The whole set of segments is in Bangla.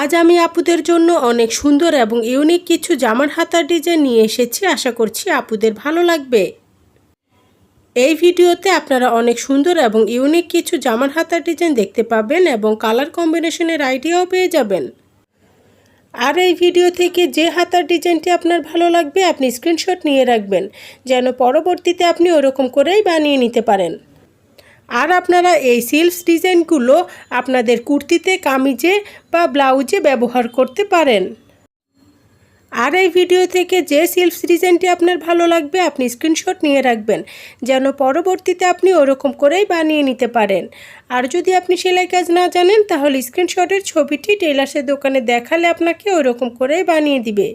আজ আমি আপুদের জন্য অনেক সুন্দর এবং ইউনিক কিছু জামার হাতার ডিজাইন নিয়ে এসেছি। আশা করছি আপুদের ভালো লাগবে। এই ভিডিওতে আপনারা অনেক সুন্দর এবং ইউনিক কিছু জামার হাতার ডিজাইন দেখতে পাবেন এবং কালার কম্বিনেশনের আইডিয়াও পেয়ে যাবেন। আর এই ভিডিও থেকে যে হাতার ডিজাইনটি আপনার ভালো লাগবে, আপনি স্ক্রিনশট নিয়ে রাখবেন, যেন পরবর্তীতে আপনি ওরকম করেই বানিয়ে নিতে পারেন। আর আপনারা এই সিল্কস ডিজাইনগুলো আপনাদের কুর্তিতে, কামিজে বা ব্লাউজে ব্যবহার করতে পারেন। আর এই ভিডিও থেকে যে সিল্কস ডিজাইনটি আপনার ভালো লাগবে, আপনি স্ক্রিনশট নিয়ে রাখবেন, যেন পরবর্তীতে আপনি ওরকম করেই বানিয়ে নিতে পারেন। আর যদি আপনি সেলাই কাজ না জানেন, তাহলে স্ক্রিনশটের ছবিটি টেলার্সের দোকানে দেখালে আপনাকে ওরকম করেই বানিয়ে দিবে।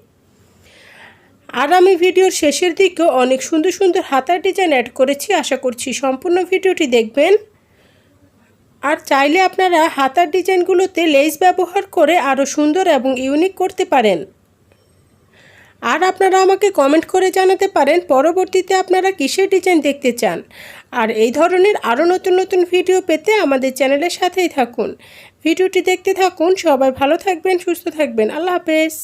আর আমি ভিডিওর শেষের দিকেও অনেক সুন্দর সুন্দর হাতার ডিজাইন অ্যাড করেছি, আশা করছি সম্পূর্ণ ভিডিওটি দেখবেন। আর চাইলে আপনারা হাতার ডিজাইনগুলোতে লেস ব্যবহার করে আরও সুন্দর এবং ইউনিক করতে পারেন। আর আপনারা আমাকে কমেন্ট করে জানাতে পারেন, পরবর্তীতে আপনারা কিসের ডিজাইন দেখতে চান। আর এই ধরনের আরও নতুন নতুন ভিডিও পেতে আমাদের চ্যানেলের সাথেই থাকুন। ভিডিওটি দেখতে থাকুন, সবাই ভালো থাকবেন, সুস্থ থাকবেন। আল্লাহ হাফেজ।